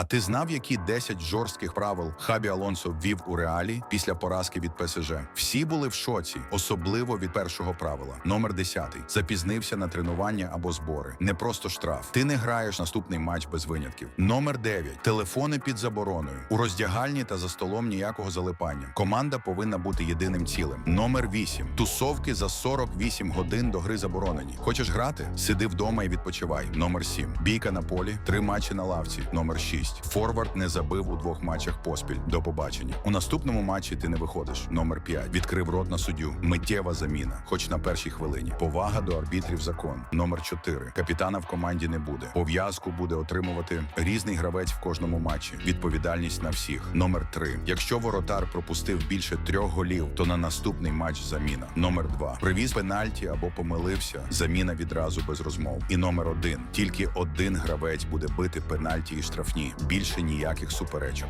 А ти знав, які 10 жорстких правил Хабі Алонсо ввів у реалі після поразки від ПСЖ? Всі були в шоці, особливо від першого правила. Номер 10. Запізнився на тренування або збори. Не просто штраф. Ти не граєш наступний матч без винятків. Номер 9. Телефони під забороною. У роздягальні та за столом ніякого залипання. Команда повинна бути єдиним цілим. Номер 8. Тусовки за 48 годин до гри заборонені. Хочеш грати? Сиди вдома і відпочивай. Номер 7. Бійка на полі, три матчі на лавці. Номер 6. Форвард не забив у двох матчах поспіль. До побачення. У наступному матчі ти не виходиш. Номер 5. Відкрив рот на суддю. Миттєва заміна, хоч на першій хвилині. Повага до арбітрів закон. Номер 4. Капітана в команді не буде. Пов'язку буде отримувати різний гравець в кожному матчі. Відповідальність на всіх. Номер 3. Якщо воротар пропустив більше трьох голів, то на наступний матч заміна. Номер 2. Привіз пенальті або помилився. Заміна відразу без розмов. І номер 1. Тільки один гравець буде бити пенальті і штрафні. Більше ніяких суперечок.